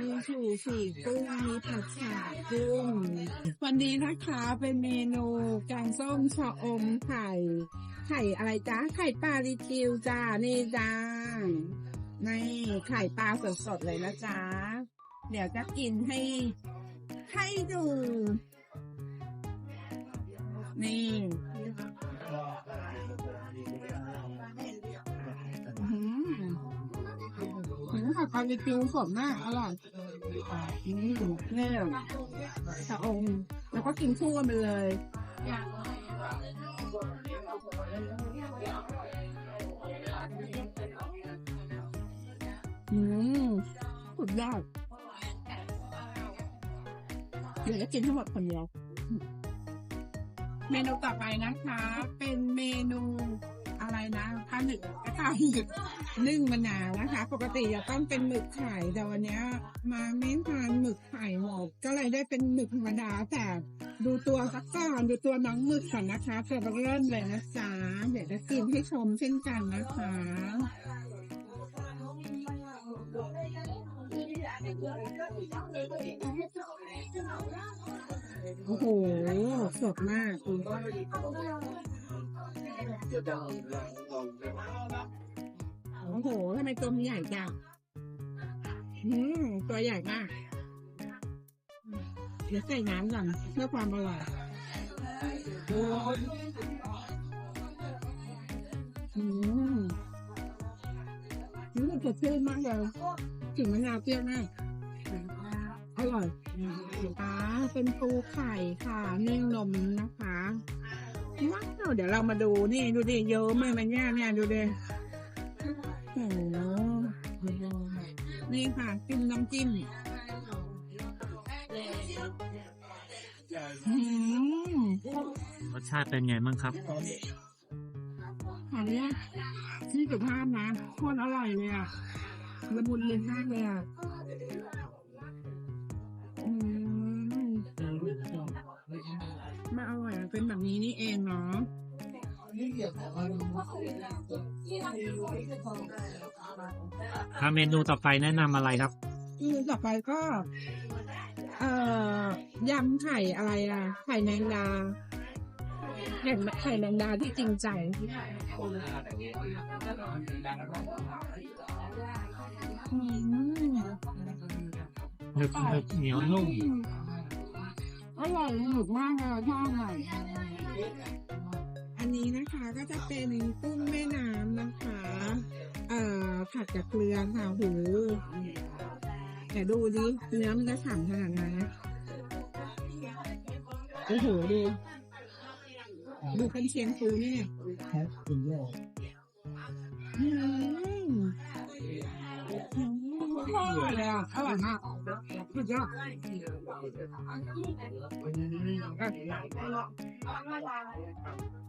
มีชูสีกุ้งมีผักฉากุ้ง วันนี้นะคะเป็นเมนูแกงส้มชะอมไข่ ไข่อะไรจ้าไข่ปลาลิจิวจ้านี่จ้านี่ไข่ปลาสดๆเลยนะจ้าเดี๋ยวจะกินให้ให้ดู หือไข่ปลาลิกิวสดมากอร่อยอืมเนี่ยชะอมแล้วก็กินคู่กันไปเลยอืมสุดยอดเดี๋ยวจะกินทั้งหมดคนเดียว เมนูต่อไปนะคะ เป็นเมนู อะไรนะข้าวหนึกข้าวหนึกนึ่งมะนาวนะคะ ปกติจะต้องเป็นหมึกไข่แต่วันนี้มาไม่ทานหมึกไข่หมดก็เลยได้เป็นหมึกธรรมดาแต่ดูตัวสักก่อนดูตัวน้องหมึกก่อนนะคะเธอเริ่มเลยนะจ๊ะเดี๋ยวจะกินให้ชมเช่นกันนะคะโอ้โหสดมาก โอ้โหทำไมตัวมันใหญ่จังอืมตัวใหญ่มากเดี๋ยวใส่น้ำก่อนเพื่อความอร่อยอืมนี่มันสดชื่นมากเลยถึงมะนาวเปรี้ยวมากอร่อยอ่าเป็นปูไข่ค่ะนึ่งนมนะคะ ว้าวเดี๋ยวเรามาดูนี่ดูดิเยอะมากมันเนี่ยเนี่ยดูดิโอ้โหนี่ค่ะจิ้มน้ำจิ้มอืมรสชาติเป็นไงบ้างครับ อันเนี้ยที่สุภาพนะโคตรอร่อยเลยอะละมุนลิ้นมากเลยอะอืม เป็นแบบนี้นี่เองเนาะถ้าเมนูต่อไปแนะนำอะไรครับอืมต่อไปก็ เอ่อยำไข่อะไรอะ ไข่แมงดาไข่ไข่แมงดาที่จริงใจ อืมหนึบหนึบเหนียวนุ่ม อร่อยหนุกมากเลยชอบเลยอันนี้นะคะก็จะเป็นกุ้งแม่น้ำนะคะ เอ่อผัดกับเกลือค่ะหูแต่ดูดิเนื้อมันจะฉ่ำขนาดไหนนะโอ้โหดูดูเป็นเชียงปูนี่เนี่ยอืมอืมอร่อยเลยอะอร่อยมาก สุดยอดอะ